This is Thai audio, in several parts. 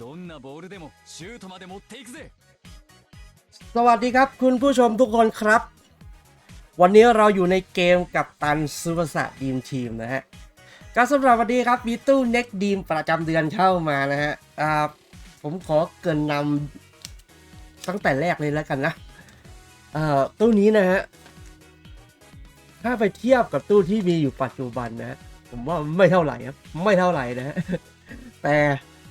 どんなボールでもシュートまで持っていくぜ สวัสดีครับ คุณผู้ชมทุกคนครับ วันนี้เราอยู่ในเกมกับตันซูเปอร์สะดีมทีมนะฮะก็สำหรับวันนี้ครับมีตู้เน็กดีมประจำเดือนเข้ามานะฮะอ่าผมขอเกรินนำตั้งแต่แรกเลยแล้วกันนะเอ่อตู้นี้นะฮะถ้าไปเทียบกับตู้ที่มีอยู่ปัจจุบันนะฮะผมว่าไม่เท่าไหร่ครับไม่เท่าไหร่นะฮะแต่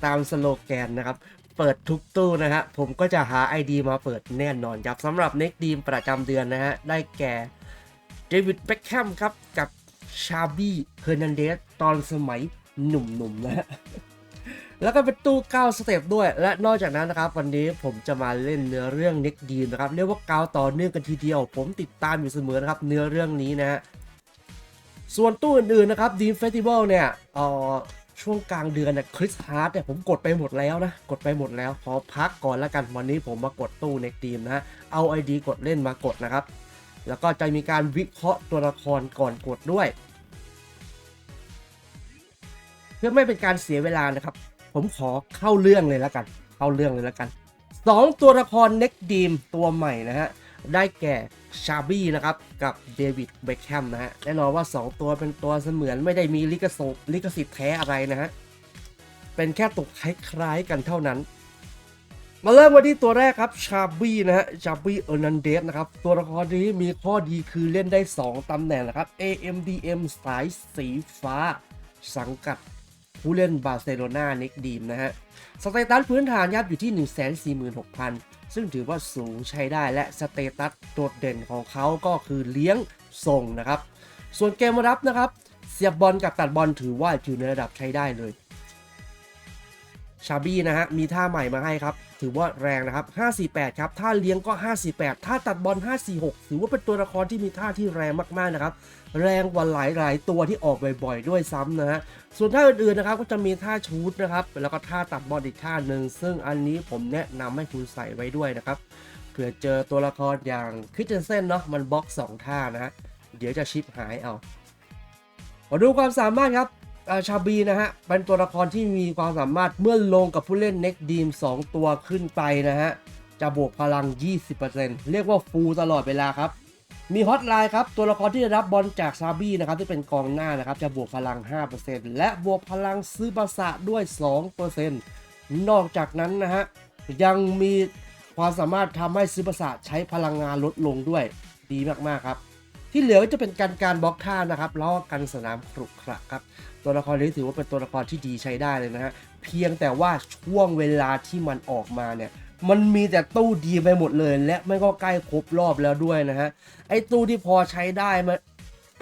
ตามสโลแกนนะครับ เปิดทุกตู้นะฮะ ผมก็จะหา ID มาเปิดแน่นอนครับสำหรับเน็กดีมประจำเดือนนะฮะ ได้แก่เดวิดเบคแฮมครับ กับชาบี้เฮอร์นันเดสตอนสมัยหนุ่มๆนะฮะแล้วก็เป็นตู้9สเต็ปด้วย และนอกจากนั้นนะครับ วันนี้ผมจะมาเล่นเนื้อเรื่องเน็กดีมนะครับ เรียกว่าก้าวต่อเนื่องกันทีเดียว ผมติดตามอยู่เสมอนะครับ เนื้อเรื่องนี้นะฮะส่วนตู้อื่นๆนะครับดีมเฟสติวัลเนี่ยเอ่อ ช่วงกลางเดือนเนี่ยคริสฮาร์ดเนี่ยผมกดไปหมดแล้วนะ กดไปหมดแล้วขอพักก่อนแล้วกันวันนี้ผมมากดตู้เน็กดีมนะฮะเอา ID กดเล่นมากดนะครับ แล้วก็จะมีการวิเคราะห์ตัวละครก่อนกดด้วย เพื่อไม่เป็นการเสียเวลานะครับ ผมขอเข้าเรื่องเลยแล้วกัน เข้าเรื่องเลยแล้วกันสองตัวละครเน็กดีมตัวใหม่นะฮะได้แก่ ชาบี้นะครับ กับเดวิดเบคแฮมนะฮะแน่นอนว่า 2 ตัวเป็นตัวเสมือนไม่ได้มีลิขสิทธิ์ลิขสิทธิ์แท้อะไรนะฮะ เป็นแค่ตกคล้ายๆกันเท่านั้น มาเริ่มวันที่ตัวแรกครับชาบี้นะฮะชาบี้เออร์นันเดสนะครับ ตัวละครนี้มีข้อดีคือเล่นได้ 2ตำแหน่งนะครับ AMDM สายสีฟ้า สังกัด ผู้เล่นบาร์เซโลนาเน็กดีมนะฮะสเตตัสพื้นฐานยับอยู่ที่ 146,000 ซึ่งถือว่าสูงใช้ได้และสเตตัสโดดเด่นของเขาก็คือเลี้ยงส่งนะครับ ส่วนเกมรับนะครับ เสียบบอลกับตัดบอลถือว่าอยู่ในระดับใช้ได้เลย ชาบี้นะฮะ มีท่าใหม่มาให้ครับ ถือว่าแรงนะครับ 548 ครับ ท่าเลี้ยงก็ 548 ท่าตัดบอล 546 ถือว่าเป็นตัวละครที่มีท่าที่แรงมากๆนะครับ แรงกว่าหลายๆ ตัวที่ออกบ่อยๆ ด้วยซ้ำนะฮะ ส่วนท่าอื่นๆ นะครับ ก็จะมีท่าชูดนะครับ แล้วก็ท่าตัดบอลอีกท่าหนึ่ง ซึ่งอันนี้ผมแนะนำให้คุณใส่ไว้ด้วยนะครับ เผื่อเจอตัวละครอย่างคริสเตนเซนเนาะ มันบล็อก 2 ท่านะฮะ เดี๋ยวจะชิปหายเอามาดูความสามารถครับ ชาบีนะฮะ เป็นตัวละครที่มีความสามารถเมื่อลงกับผู้เล่นเน็กดีม 2 ตัวขึ้นไปนะฮะ จะบวกพลัง 20%เรียกว่าฟูลตลอดเวลาครับ มีฮอตไลน์ครับ ตัวละครที่ได้รับบอลจากซาบี้นะครับ ที่เป็นกองหน้านะครับ จะบวกพลัง 5%และบวกพลังซื้อภาษะด้วย 2%นอกจากนั้นนะฮะ ยังมีความสามารถทำให้ซื้อภาษะใช้พลังงานลดลงด้วยดีมากๆครับที่เหลือก็จะเป็นการการบล็อกท่านะครับแล้วก็กันสนามขรุขระครับ ตัวละครนี้ถือว่าเป็นตัวละครที่ดีใช้ได้เลยนะฮะ เพียงแต่ว่าช่วงเวลาที่มันออกมาเนี่ย มันมีแต่ตู้ดีไปหมดเลย และไม่ก็ใกล้ครบรอบแล้วด้วยนะฮะ ไอ้ตู้ที่พอใช้ได้มัน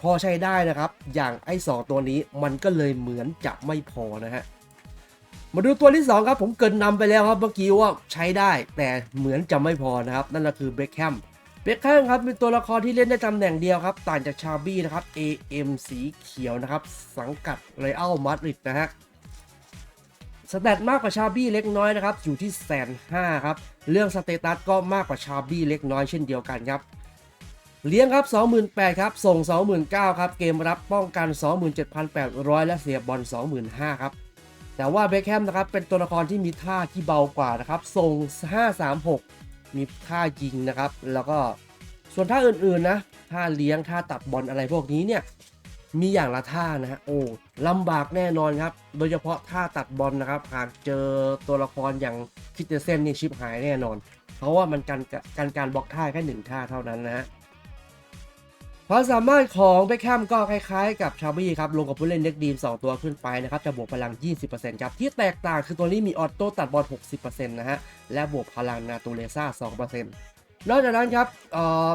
พอใช้ได้นะครับ อย่างไอ้สองตัวนี้มันก็เลยเหมือนจะไม่พอนะฮะ มาดูตัวที่ 2 ครับผมเกินนำไปแล้วครับเมื่อกี้ว่าใช้ได้แต่เหมือนจะไม่พอนะครับ นั่นก็คือเบคแฮม เบคแฮมครับเป็นตัวละครที่เล่นได้ตำแหน่งเดียวครับ ต่างจากชาบี้นะครับ AM สีเขียวนะครับ สังกัดเรอัลมาดริดนะฮะสแตทมากกว่าชาบี้เล็กน้อยนะครับ อยู่ที่แสนห้าครับ เรื่องสเตตัสก็มากกว่าชาบี้เล็กน้อยเช่นเดียวกันครับ เลี้ยงครับ 28,000 ครับ ส่ง 29,000 ครับ เกมรับป้องกัน 27,800 และเสียบอล 25,000 ครับ แต่ว่าเบคแฮมนะครับ เป็นตัวละครที่มีท่าที่เบากว่านะครับ ส่ง 536 มีท่ายิงนะครับ แล้วก็ส่วนท่าอื่นๆนะท่าเลี้ยงท่าตัดบอลอะไรพวกนี้เนี่ยมีอย่างละท่านะฮะโอ้ลำบากแน่นอนครับ โดยเฉพาะท่าตัดบอลนะครับ หากเจอตัวละครอย่างคิดเตเซนนี่ชิปหายแน่นอน เพราะว่ามันการการการบล็อกท่าแค่หนึ่งท่าเท่านั้นนะฮะ ความสามารถของเบคแฮมก็คล้ายๆกับชาบี้ครับลงกับผู้เล่นเน็กดีม 2 ตัวขึ้นไปนะครับจะบวกพลัง 20%ครับที่แตกต่างคือตัวนี้มีออโต้ตัดบอล 60%นะฮะและบวกพลังนาตูเลซ่า 2%นอกจากนั้นครับเอ่อ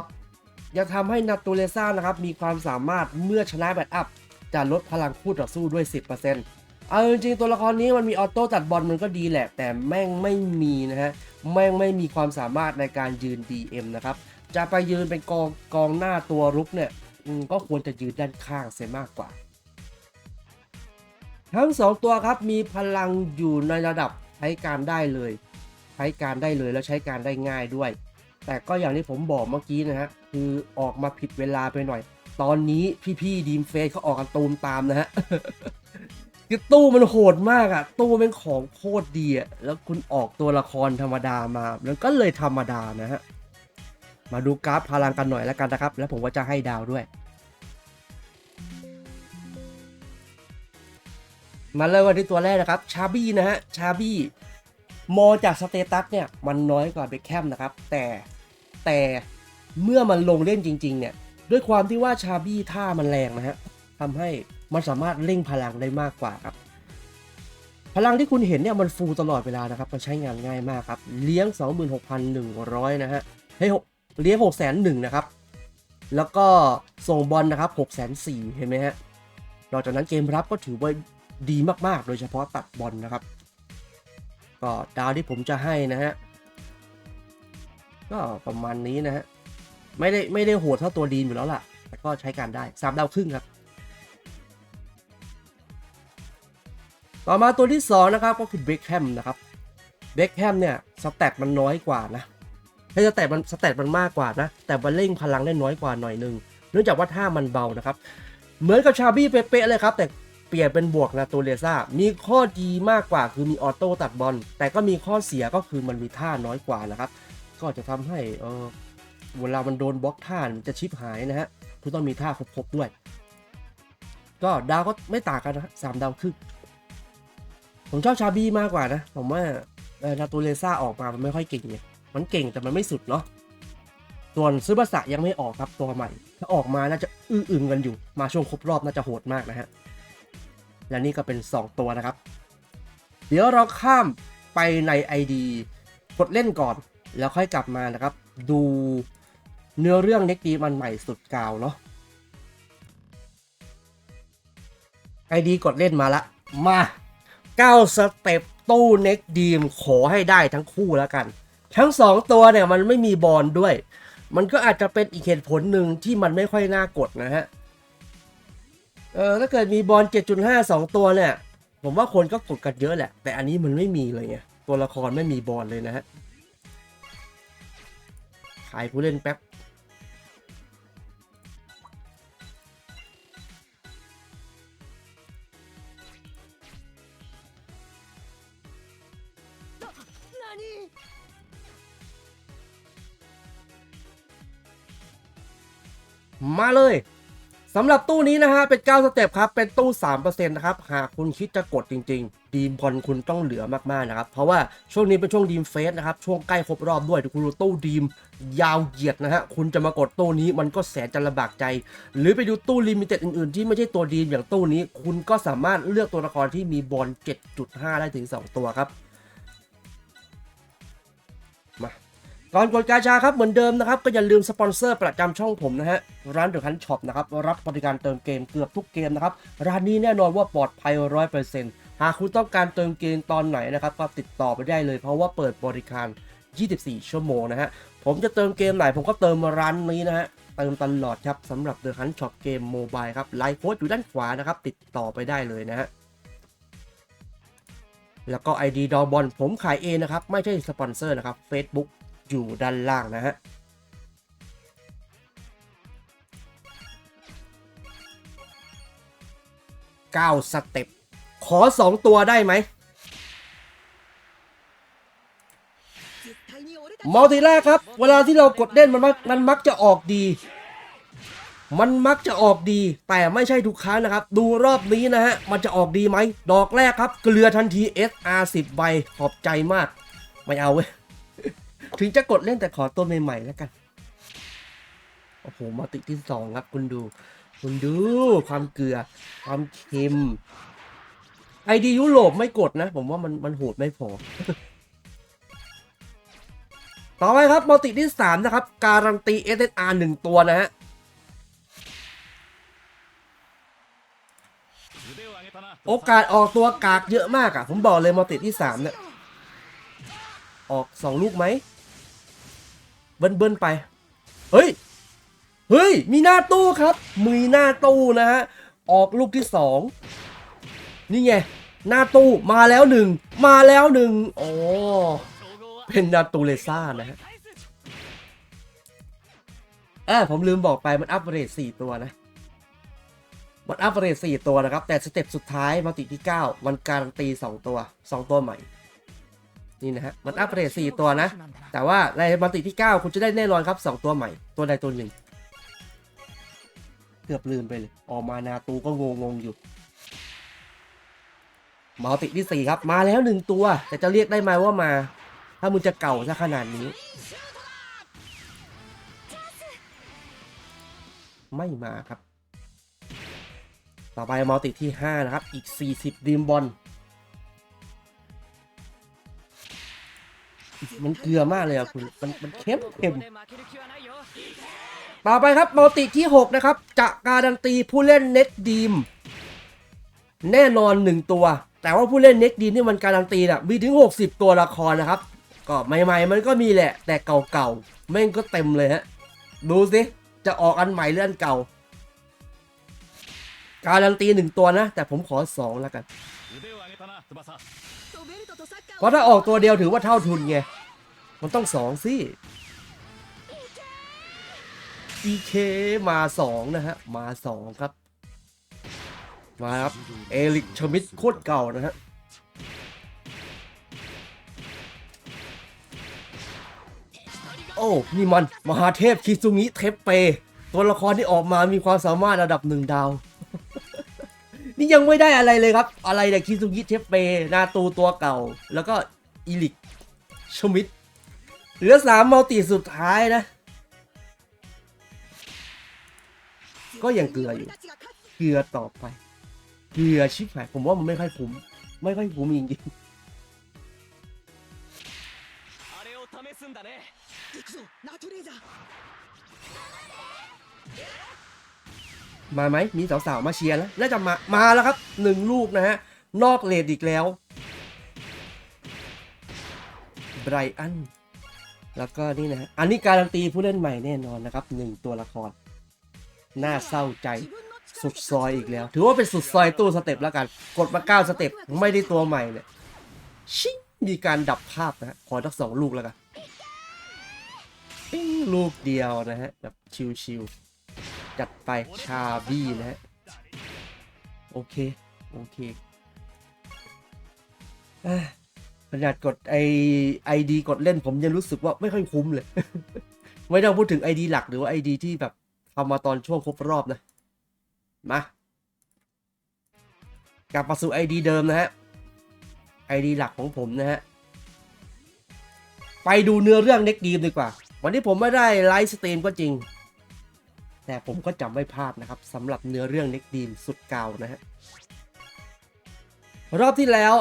ยังทำให้นาตูเลซ่านะครับมีความสามารถเมื่อชนะแบตอัพจะลดพลังคู่ต่อสู้ด้วย 10%เอาจริงๆตัวละครนี้มันมีออโต้ตัดบอลมันก็ดีแหละ แต่แม่งไม่มีนะฮะแม่งไม่มีความสามารถในการยืน DM นะครับ จะไปยืนเป็นกองกองหน้าตัวรุกเนี่ยก็ควรจะยืนด้านข้างเสียมากกว่า ทั้งสองตัวครับมีพลังอยู่ในระดับใช้การได้เลย ใช้การได้เลยแล้วใช้การได้ง่ายด้วย แต่ก็อย่างที่ผมบอกเมื่อกี้นะฮะคือออกมาผิดเวลาไปหน่อย ตอนนี้พี่ๆดีมเฟสเขาออกกันตูมตามนะฮะคือตู้มันโหดมากอะตู้เป็นของโคตรดีอะแล้วคุณออกตัวละครธรรมดามามันก็เลยธรรมดานะฮะ มาดูกราฟพลังกันหน่อยแล้วกันนะครับ แล้วผมก็จะให้ดาวด้วย มาเริ่มกันที่ตัวแรกนะครับ ชาบี้นะฮะ ชาบี้มอจากสเตตัสเนี่ยมันน้อยกว่าเบคแคมนะครับ แต่แต่เมื่อมันลงเล่นจริง ๆ เนี่ย ด้วยความที่ว่าชาบี้ท่ามันแรงนะฮะทำให้มันสามารถเร่งพลังได้มากกว่าครับ พลังที่คุณเห็นเนี่ยมันฟูตลอดเวลานะครับ มันใช้งานง่ายมากครับ เลี้ยง 26,100 นะฮะให้หก เลี้ยง6 0 0 0 0นะครับ แล้วก็ส่งบอลนะครับ6 4 0 0 0เห็นไหมฮะนอกจากนั้นเกมรับก็ถือว่าดีมากๆ โดยเฉพาะตัดบอลนะครับ ก็ดาวที่ผมจะให้นะฮะ ก็ประมาณนี้นะฮะ ไม่ได้ไม่ได้โหดเท่าตัวดีมอยู่แล้วล่ะ แต่ก็ใช้การได้สามดาวครึ่งครับ ต่อมาตัวที่ 2 นะครับก็คือเบคแฮมนะครับ เบคแฮมเนี่ย สแตทมันน้อยกว่านะ ให้สแตทมันสแตทมันมากกว่านะ แต่มันเร่งพลังได้น้อยกว่าหน่อยนึง เนื่องจากว่าท่ามันเบานะครับ เหมือนกับชาบี้เป๊ะเลยครับ แต่เปลี่ยนเป็นบวกนะตัวเลซ่า มีข้อดีมากกว่าคือมีออโต้ตัดบอล แต่ก็มีข้อเสียก็คือมันมีท่าน้อยกว่านะครับ ก็จะทำให้เออเวลามันโดนบล็อกท่ามันจะชิปหายนะฮะ คุณต้องมีท่าครบๆด้วย ก็ดาวก็ไม่ต่างกันนะสามดาวครึ่งผมชอบชาบี้มากกว่านะ ผมว่าออนาตูเลซ่าออกมามันไม่ค่อยเก่งไง มันเก่งแต่มันไม่สุดเนาะส่วนซึบาสะยังไม่ออกครับตัวใหม่ ถ้าออกมาน่าจะอื้ออึงกันอยู่ มาช่วงครบรอบน่าจะโหดมากนะฮะ และนี่ก็เป็น 2 ตัวนะครับ เดี๋ยวเราข้ามไปใน ID กดเล่นก่อน แล้วค่อยกลับมานะครับ ดูเนื้อเรื่องเน็กดีมันใหม่สุดกาวเนาะ ID กดเล่นมาละ มา9สเต็ปตู้เน็กดีมขอให้ได้ทั้งคู่แล้วกัน ทั้ง2ตัวเนี่ยมันไม่มีบอลด้วย มันก็อาจจะเป็นอีกเหตุผลหนึ่งที่มันไม่ค่อยน่ากดนะฮะ เออถ้าเกิดมีบอล7.5 2 ตัวเนี่ย ผมว่าคนก็กดกันเยอะแหละ แต่อันนี้มันไม่มีเลยไง ตัวละครไม่มีบอลเลยนะฮะ ขายผู้เล่นแป๊บ มาเลยสำหรับตู้นี้นะฮะเป็น 9 สเต็ปครับ เป็นตู้ 3%นะครับ หากคุณคิดจะกดจริง ๆ ดีมบอลคุณต้องเหลือมาก ๆ นะครับ เพราะว่าช่วงนี้เป็นช่วงดีมเฟสนะครับ ช่วงใกล้ครบรอบด้วยคุณดูตู้ดีมยาวเหยียดนะฮะ คุณจะมากดตู้นี้มันก็แสนจะลำบากใจ หรือไปดูตู้ลิมิเต็ดอื่น ๆ ที่ไม่ใช่ตัวดีมอย่างตู้นี้ คุณก็สามารถเลือกตัวละครที่มีบอล7.5 ได้ถึง 2 ตัวครับ ก่อนกดกาชาครับเหมือนเดิมนะครับ ก็อย่าลืมสปอนเซอร์ประจำช่องผมนะฮะ ร้านเดอะคันช็อปนะครับ รับบริการเติมเกมเกือบทุกเกมนะครับ ร้านนี้แน่นอนว่าปลอดภัยร้อยเปอร์เซ็นต์หากคุณต้องการเติมเกมตอนไหนนะครับ ก็ติดต่อไปได้เลยเพราะว่าเปิดบริการ 24 ชั่วโมงนะฮะ ผมจะเติมเกมไหนผมก็เติมร้านนี้นะฮะเติมตลอดครับสำหรับเดอะคันช็อปเกมโมบายครับไลฟ์โค้ดอยู่ด้านขวานะครับ ติดต่อไปได้เลยนะฮะแล้วก็ ID ดอบอลผมขายเองนะครับ ไม่ใช่สปอนเซอร์นะครับ Facebook อยู่ด้านล่างนะฮะ9สเต็ป ขอ2ตัวได้ไหมมัลติแรกครับ เวลาที่เรากดเล่นมันมักมันมักจะออกดี มันมักจะออกดี แต่ไม่ใช่ทุกครั้งนะครับ ดูรอบนี้นะฮะ มันจะออกดีไหม ดอกแรกครับ เกลือทันที SR 10 ใบ ขอบใจมาก ไม่เอาเว้ย ถึงจะกดเล่นแต่ขอตัวใหม่ๆแล้วกัน โอ้โห มาติที่สองครับคุณดู คุณดู ความเกลือ ความเค็ม ไอดียุโรปไม่กดนะ ผมว่ามันมันโหดไม่พอ ต่อไปครับมัลติที่สามนะครับ การันตี SSR หนึ่งตัวนะฮะโอกาสออกตัวกากเยอะมากอะผมบอกเลยมัลติที่สามเนี่ยออกสองลูกไหม เบิ้ลเบิ้ลไป เฮ้ย เฮ้ย มีหน้าตู้ครับ มีหน้าตู้นะฮะ ออกลูกที่สองนี่ไง หน้าตู้มาแล้วหนึ่ง มาแล้วหนึ่งอ๋อเป็นนาตูเลซ่านะฮะอ่าผมลืมบอกไปมันอัปเกรด4ตัวนะ มันอัปเกรด4ตัวนะครับ แต่สเต็ปสุดท้ายมัลติที่ 9 มันการันตี 2 ตัว 2 ตัวใหม่ นี่นะฮะ มันอัพเรทสี่ตัวนะ แต่ว่าในมัลติที่ 9 คุณจะได้แน่นอนครับ 2 ตัวใหม่ ตัวใดตัวหนึ่ง เกือบลืมไปเลย ออกมานาตูก็งงงอยู่มัลติที่ 4 ครับ มาแล้วหนึ่งตัว แต่จะเรียกได้ไหมว่ามา ถ้ามึงจะเก่าซะขนาดนี้ ไม่มาครับ ต่อไปมัลติที่ 5 นะครับ อีก 40ดีมบอล มันเกลือมากเลยอะคุณ มันมันเค็มเค็มต่อไปครับมัลติที่ 6 นะครับ จะการันตีผู้เล่นเน็ตดีมแน่นอน 1 ตัว แต่ว่าผู้เล่นเน็ตดีมที่มันการันตีนะมีถึง 60 ตัวละครนะครับ ก็ใหม่ๆ มันก็มีแหละ แต่เก่าๆแม่งก็เต็มเลยฮะ ดูสิ จะออกอันใหม่หรืออันเก่า การันตี 1 ตัวนะ แต่ผมขอ 2 แล้วกัน เพราะถ้าออกตัวเดียวถือว่าเท่าทุนไง มันต้องสองสิ EK มาสองนะฮะ มาสองครับ มาครับ เอลิกชมิดโคตรเก่านะฮะโอ้ นี่มัน มหาเทพคิซุงิเทปเป ตัวละครที่ออกมามีความสามารถระดับหนึ่งดาว นี่ยังไม่ได้อะไรเลยครับ อะไรเนี่ยคิซุงิเทปเป นาตูตัวเก่า แล้วก็อีลิกชมิดเหลือสามมัลติสุดท้ายนะ ก็ยังเกลืออยู่ เกลือต่อไป เกลือชิบหายผมว่ามันไม่ค่อยคุ้มไม่ค่อยคุ้มจริง あれを試すんだねๆ มาไหมมีสาวๆมาเชียร์แล้วน่าจะมามาแล้วครับหนึ่งลูกนะฮะนอกเลดอีกแล้วไบรอันแล้วก็นี่นะฮะอันนี้การันตีผู้เล่นใหม่แน่นอนนะครับหนึ่งตัวละครน่าเศร้าใจสุดซอยอีกแล้ว ถือว่าเป็นสุดซอยตู้สเต็ปแล้วกัน กดมาเก้าสเต็ปไม่ได้ตัวใหม่เนี่ยชิมีการดับภาพนะฮะขอทักสองลูกแล้วกันลูกเดียวนะฮะแบบชิวๆ จัดไปชาบี้นะฮะโอเค โอเคอะขนาดกดไอไอดีกดเล่นผมยังรู้สึกว่าไม่ค่อยคุ้มเลย ไม่ต้องพูดถึงไอดีหลักหรือว่าไอดีที่แบบทำมาตอนช่วงครบรอบนะ มากลับมาสู่ไอดีเดิมนะฮะไอดีหลักของผมนะฮะ ไปดูเนื้อเรื่องเน็กดีมดีกว่า วันนี้ผมไม่ได้ไลฟ์สตรีมก็จริง แต่ผมก็จำไม่พลาดนะครับสำหรับเนื้อเรื่องเน็กดีมสุดเก่านะฮะรอบที่แล้ว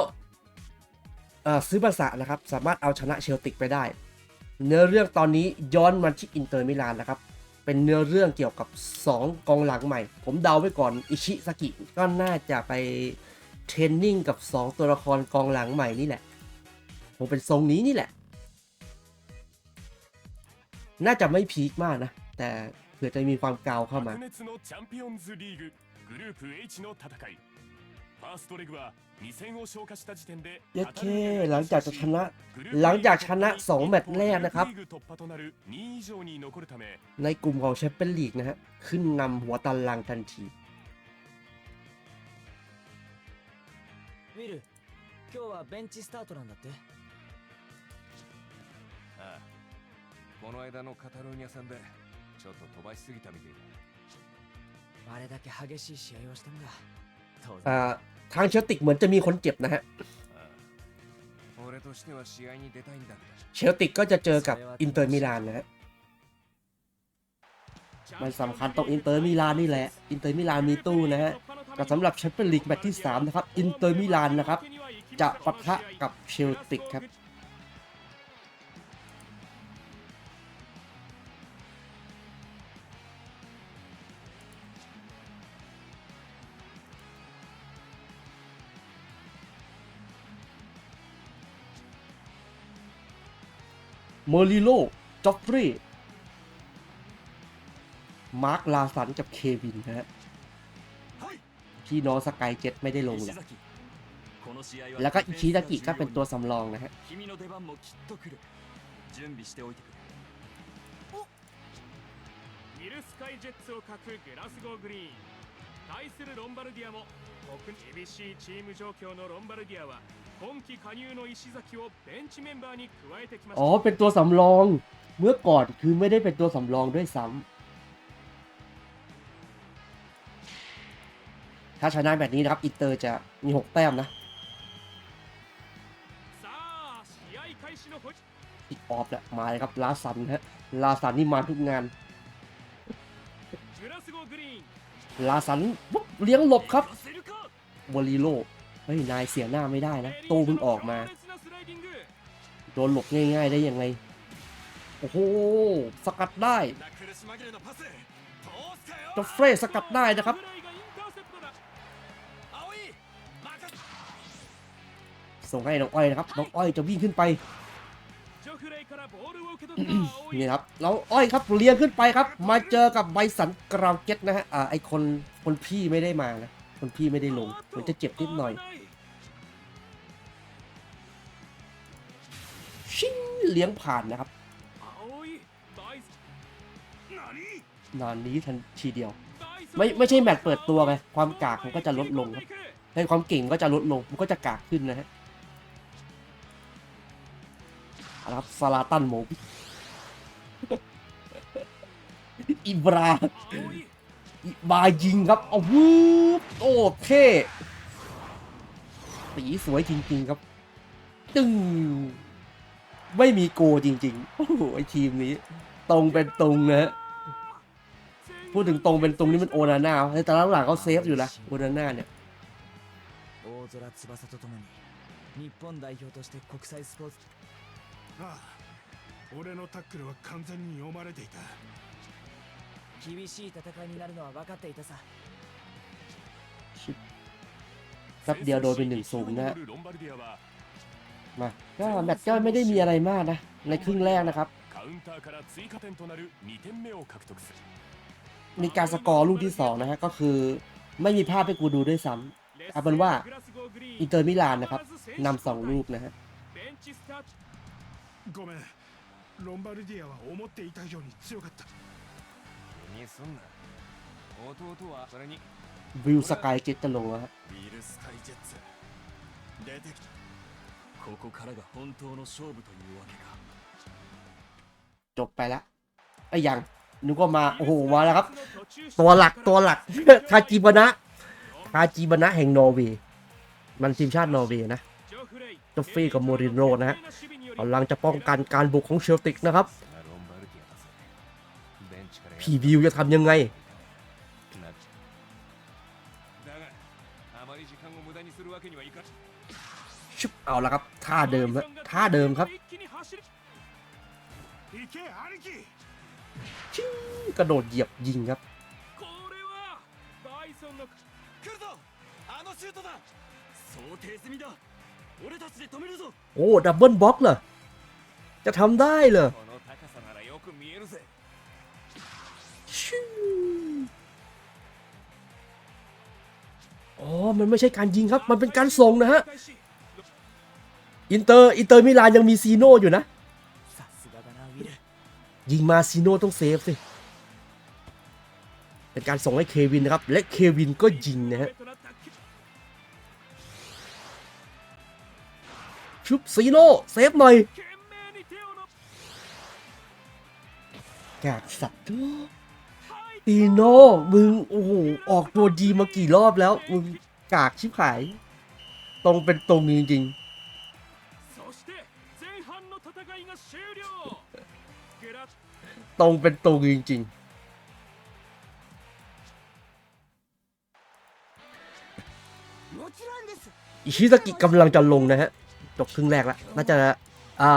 ซื้อภาษานะครับ สามารถเอาชนะเชลติกไปได้ เนื้อเรื่องตอนนี้ย้อนมาที่อินเตอร์มิลานนะครับ เป็นเนื้อเรื่องเกี่ยวกับ 2 กองหลังใหม่ ผมเดาไว้ก่อนอิชิสกิก็น่าจะไปเทรนนิ่งกับ 2 ตัวละครกองหลังใหม่นี่แหละ ผมเป็นทรงนี้นี่แหละ น่าจะไม่พีคมากนะ แต่ ผื่อจะมีความเกาเข้ามา เยเคหลังจากชนะ หลังจากชนะ 2 แมตช์แรกนะครับ ในกลุ่มของแชมเปี้ยนลีกนะฮะ ขึ้นนำหัวตารางทันทีวิル今日はベンチスタートなんだってああこの間のカタルーニャ戦でちょっと飛ばしすぎたみたいだあれだけ激しい試合をしたんだ当然 อ่า ทางเชลติกเหมือนจะมีคนเจ็บนะฮะ ああ俺としては試合に出たいんだけど เชลติกก็จะเจอกับอินเตอร์มิลานนะฮะ มันสำคัญตรงอินเตอร์มิลานนี่แหละ อินเตอร์มิลานมีตู้นะฮะก็สำหรับแชมเปี้ยนลีกแมตช์ที่ 3 นะครับ อินเตอร์มิลานนะครับ จะปะทะกับเชลติกครับ มอริโลจ็อฟฟรีย์มาร์ค ลาสันกับเควินนะฮะ พี่น้องสกายเจ็ตไม่ได้ลงเลย この試合は แล้วก็อิชิดากิก็เป็นตัวสำรองนะฮะ 君の出番もきっと来る準備しておいてくれギルスカイジェッツを欠くグラスゴーグリーン 対するロンバルディアも国厳しいチーム状況のロンバルディアは 今季加入の石崎をベンチメンバーに加えてきましたอ๋อเป็นตัวสำรองเมื่อก่อนคือไม่ได้เป็นตัวสำรองด้วยซ้ำถ้าชนะแบบนี้นะครับอินเตอร์จะมี 6 แต้มนะอีกออฟแหละมาเลยครับลาสันฮะลาสันนี่มาทุกงานลาสันปุ๊บเลี้ยงหลบครับวอลีโล เฮ้ย นายเสียหน้าไม่ได้นะโตู้มึงออกมา โดนหลบง่าย ๆ ได้ยังไง โอ้โห สกัดได้จอฟเฟรสกัดได้นะครับ ส่งให้น้องอ้อยนะครับ น้องอ้อยจะวิ่งขึ้นไป นี่ครับ แล้วอ้อยครับเลี้ยงขึ้นไปครับ มาเจอกับไบสันกราวเก็ตนะฮะ อ่า ไอคนคนพี่ไม่ได้มานะ คนพี่ไม่ได้ลงมันจะเจ็บนิดหน่อย ชิงเลี้ยงผ่านนะครับ นานนี้ทันทีเดียว ไม่ไม่ใช่แมตช์เปิดตัวไงความกากมันก็จะลดลงครับในความเก่งก็จะลดลงมันก็จะกากขึ้นนะฮะอารับซาลาตันโมบิอิบรา บายิงครับเอาวูบโอ้เท่สีสวยจริง ๆ ครับ ตึ้งไม่มีโกจริง ๆ โอ้โหไอทีมนี้ ตรงเป็นตรงนะฮะ พูดถึงตรงเป็นตรงนี้มันโอนาน่าแต่หลังๆเขาเซฟอยู่นะโอนาน่าเนี่ย 大空翼とともに日本代表として国際スポーツああ俺のタックルは完全に読まれていた 厳しい戦いになるのは分かっていたさ แป๊บเดียวโดนเป็นหนึ่งศูนย์นะฮะ ロンバルディアは มาก็แมตช์ก็ไม่ได้มีอะไรมากนะ ในครึ่งแรกนะครับ カウンターから追加点となる2点目を獲得する มีการสกอร์ลูกที่สองนะฮะ ก็คือไม่มีภาพให้กูดูด้วยซ้ำ เอาเป็นว่า อินเตอร์มิลานนะครับนำสองลูกนะฮะ ベンチスタートごめんロンバルディアは思っていた以上に強かった気 にすんな弟はそれに วิวสกายเจ็ตจะลงแล้วฮะ ビルスカイジェッツ出てきたここからが本当の勝負というわけか จบไปละไอ้ยยังนึกว่ามา โอ้โห มาแล้วครับ ตัวหลักตัวหลัก คาจิบานะ คาจิบานะแห่งนอร์เวย์ มันทีมชาตินอร์เวย์นะ จอฟฟี่กับโมรินโญ่นะฮะ กำลังจะป้องกันการบุกของเชลติกนะครับ ผีวิวจะทำยังไง ชุบเอาละครับ ท่าเดิมแล้วท่าเดิมครับชิงกระโดดเหยียบยิงครับโอ้ ดับเบิลบล็อกเหรอ จะทำได้เหรอ อ๋อ มันไม่ใช่การยิงครับ มันเป็นการส่งนะฮะ อินเตอร์ อินเตอร์มิลานยังมีซีโน่อยู่นะ ยิงมาซีโน่ต้องเซฟสิ เป็นการส่งให้เควินนะครับ และเควินก็ยิงนะฮะ ชุบซีโน่เซฟหน่อยแกสัตว์ ตีโน่มึง โอ้โห ออกตัวดีมากี่รอบแล้ว มึงกากชิบหาย ตรงเป็นตรงจริงจริงตรงเป็นตรงจริงๆอิชิซากิกำลังจะลงนะฮะ จบครึ่งแรกแล้ว น่าจะ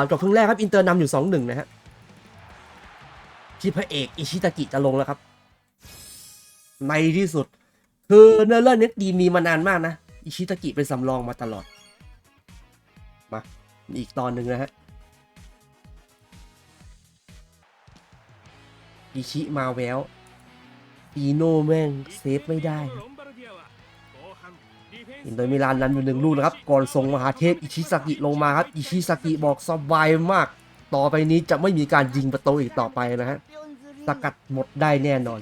จบครึ่งแรกครับ อินเตอร์นำอยู่ 2-1 นะฮะที่พระเอกอิชิตากิจะลงแล้วครับ ในที่สุด คือเนอเลอร์เน็ตดีมีมานานมากนะ อิชิตะกิเป็นสำรองมาตลอด มาอีกตอนหนึ่งนะฮะอิชิมาแววอีโนแม่งเซฟไม่ได้อินเตอร์มิลานนั้นเป็นหนึ่งลูกนะครับ ก่อนส่งมหาเทพอิชิสากิลงมาครับ อิชิสากิบอกสบายมาก ต่อไปนี้จะไม่มีการยิงประตูอีกต่อไปนะฮะ สกัดหมดได้แน่นอน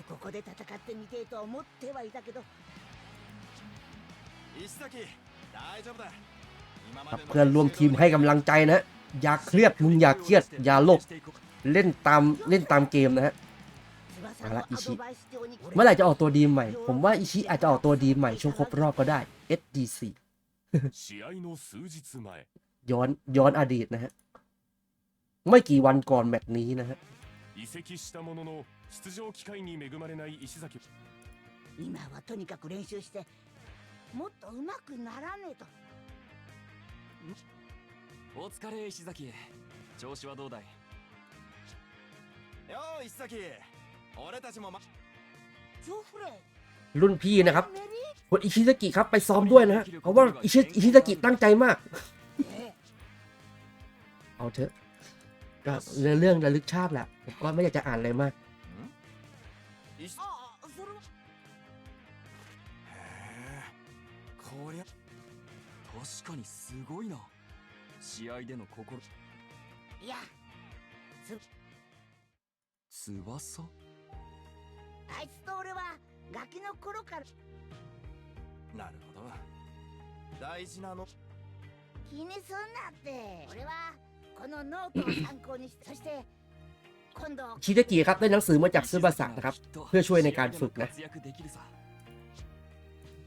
早くここ こで戦ってみてえとは思ってはいたけど石崎大丈夫だ今 ครับเพื่อนร่วมทีมให้กำลังใจนะ อย่าเครียดมึงอย่าเครียด อย่าโลกเล่นตามเล่นตามเกมนะฮะ 翼のアドバイス上に เมื่อไหร่จะออกตัวดีมใหม่ ผมว่าอิชิอาจจะออกตัวดีมใหม่ช่วงครบรอบก็ได้ SDC 試合の数日前 ย้อนย้อนอดีตนะฮะ ไม่กี่วันก่อนแมตช์นี้นะฮะ 移籍したものの 出場機会に恵まれない石崎今はとにかく練習してもっと上手くならねえとお疲れ石崎調子はどうだいよー石崎俺たちも、ま、ジョフレ รุ่นพี่นะครับ メリ คุณอิชิซากิครับไปซ้อมด้วยนะฮะ เพราะว่าอิชิอิชิซากิตั้งใจมาก เอาเถอะก็เรื่องเรื่องระลึกชาติแหละผมก็ไม่อยากจะอ่านอะไรมาก 石 ああそれは。へえこりゃ。確かにすごいな。試合での心。いや。翼？あいつと俺はガキの頃から。なるほど。大事なの。気にすんなって。俺はこのノートを参考にしてそして ชิเดกิครับได้หนังสือมาจากซึบะสักนะครับ เพื่อช่วยในการฝึกนะ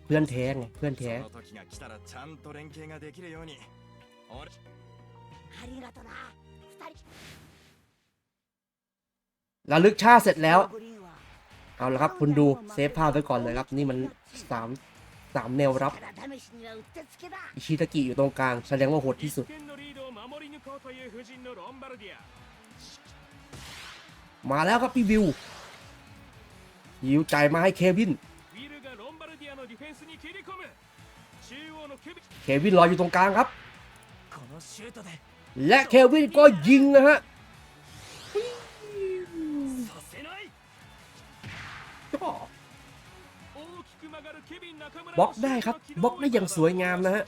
เพื่อนแท้ไงเพื่อนแท้ระลึกชาเสร็จแล้ว เอาละครับ คุณดูเซฟภาพไว้ก่อนเลยครับ นี่มันสามสามแนวรับอิชิตะกิอยู่ตรงกลาง แสดงว่าโหดที่สุด มาแล้วครับพี่วิวยิวใจมาให้เควิน เควินรออยู่ตรงกลางครับ และเควินก็ยิงนะฮะบล็อกได้ครับบล็อกได้อย่างสวยงามนะฮะ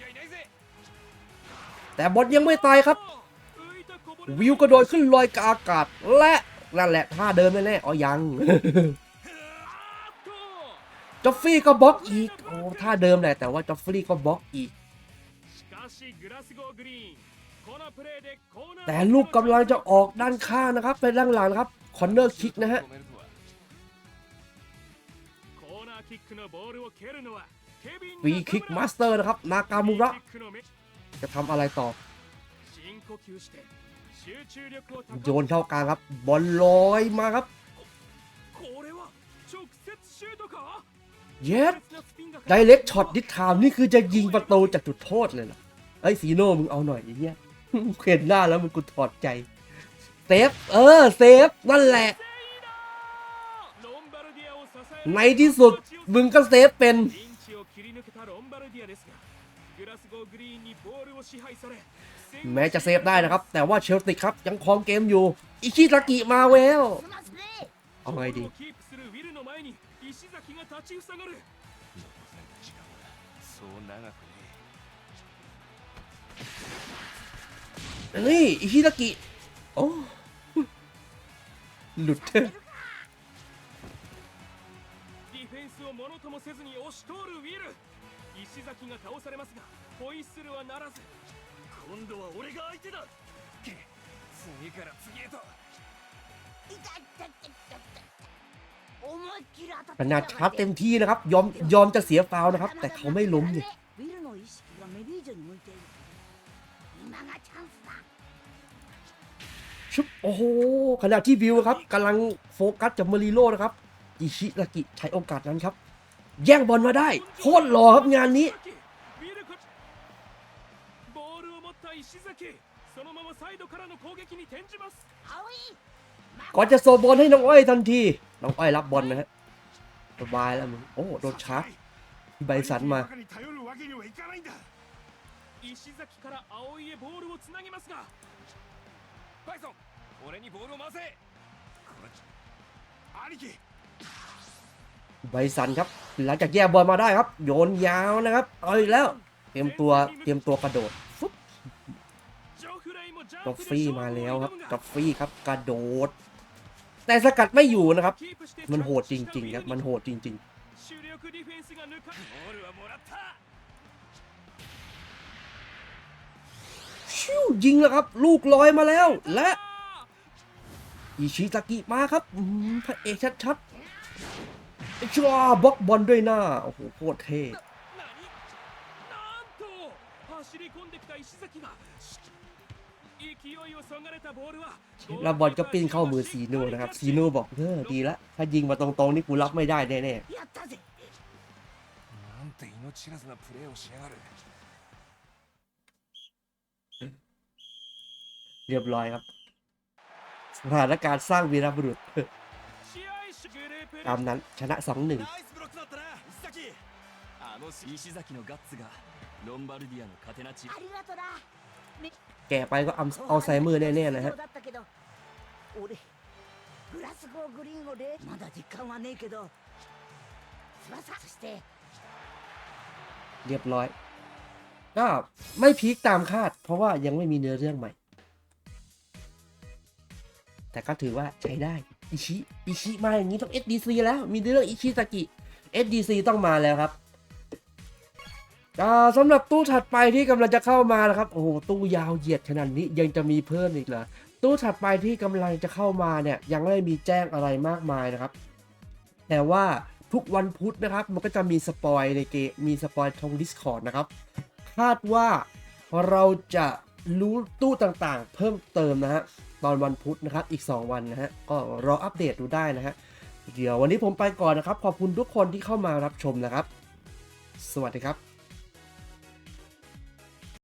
แต่บอลยังไม่ตายครับ วิวกระโดดขึ้นลอยกับอากาศและ นั่นแหละท่าเดิมแน่ๆอ๋อยังจอฟฟี่ก็บล็อกอีกโอ้ท่าเดิมแหละแต่ว่าจอฟฟี่ก็บล็อกอีก แต่ลูกกำลังจะออกด้านข้างนะครับไป็นด้านหลังครับคอนเนอร์คิกนะฮะฟีคิกมาสเตอร์นะครับ นากามูระ จะทำอะไรต่อ โยนเข้ากลางครับ บอลลอยมาครับ เย็ดไดเล็กช็อตดิทามนี่คือจะยิงประตูจากจุดโทษเลยนะไอ้สีโน่มึงเอาหน่อยไอ้เหี้ยเห็นหน้าแล้วมึงกูถอดใจ เซฟ เออ เซฟ นั่นแหละ ในที่สุด มึงก็เซฟเป็น แม้จะเซฟได้นะครับ แต่ว่าเชลติกครับยังครองเกมอยู่ อิชิรากิมาเวล เอาไงดี นี่อิชิรากิ โอ้หลุดเものともせずに押し通るウィル石崎が倒されますがホイッスルはならず今度は俺が相手だ次から次へと痛い痛い痛い痛い痛い思いっきり当たっ ข て นาดชาร์จเต็มที่นะครับ ยอมยอมจะเสียฟาวล์นะครับ แต่เขาไม่ล้มเนี่ย ウィルの意識がメリージョに向いている今がチャンスだ ชุบโอ้โห ขณะที่วิวครับกำลังโฟกัสจากเมริโลนะครับ อิชิซากิใช้โอกาสนั้นครับ แย่งบอลมาได้ โคตรหล่อครับงานนี้ った石崎そのままサイドからの攻撃に転じます青い ก่อนจะส่งบอลให้น้องอ้อยทันที น้องอ้อยรับบอลนะฮะ สบายแล้วมึง โอ้ โดนชาร์จที่ใบสันมา 相手ばかり頼るわけにはいかないんだ石崎から青井へボールをつなぎますがバイソン俺にボールを回せ兄貴 ใบสันครับ หลังจากแย่งบอลมาได้ครับ โยนยาวนะครับ เอาอีกแล้ว เตรียมตัว เตรียมตัวกระโดด กอฟฟี่มาแล้วครับกอฟฟี่ครับกระโดด แต่สกัดไม่อยู่นะครับ มันโหดจริงๆครับมันโหดจริง ๆชิวยิงแล้วครับ ลูกลอยมาแล้ว และอิชิตะกิมาครับพระเอกชัดๆชัวบล็อกบอลด้วยหน้า โอ้โหโคตรเท่ แล้วบอลก็ปิ้นเข้ามือซีโน่นะครับ ซีโน่บอกเออดีละ ถ้ายิงมาตรงๆ นี่กูรับไม่ได้แน่ やったぜなんて命知らずなプレーをしやがるๆ เรียบร้อยครับ สถานการณ์สร้างวีรบุรุษ 試合終グループ ตามนั้นชนะ 2-1 ナイスブロックだったな石崎あの石崎のガッツがロンバルディアのカテナチありがとな แก่ไปก็อัเอาไซเมือแน่ๆนะฮะเรียบร้อยก็ไม่พีคตามคาด เพราะว่ายังไม่มีเนื้อเรื่องใหม่ แต่ก็ถือว่าใช้ได้ อิชิ อิชิมาอย่างนี้ต้อง SDC แล้ว มีเรื่องอิชิสกิ SDC ต้องมาแล้วครับ สำหรับตู้ถัดไปที่กำลังจะเข้ามานะครับโอ้โหตู้ยาวเหยียดขนาดนี้ยังจะมีเพิ่มอีกเหรอตู้ถัดไปที่กำลังจะเข้ามาเนี่ยยังไม่มีแจ้งอะไรมากมายนะครับ แต่ว่าทุกวันพุธนะครับ มันก็จะมีสปอยในเกมมีสปอยทาง Discord นะครับ คาดว่าเราจะรู้ตู้ต่างๆ เพิ่มเติมนะฮะตอนวันพุธนะครับอีก 2 วันนะฮะก็รออัปเดตดูได้นะฮะเดี๋ยววันนี้ผมไปก่อนนะครับ ขอบคุณทุกคนที่เข้ามารับชมนะครับ สวัสดีครับ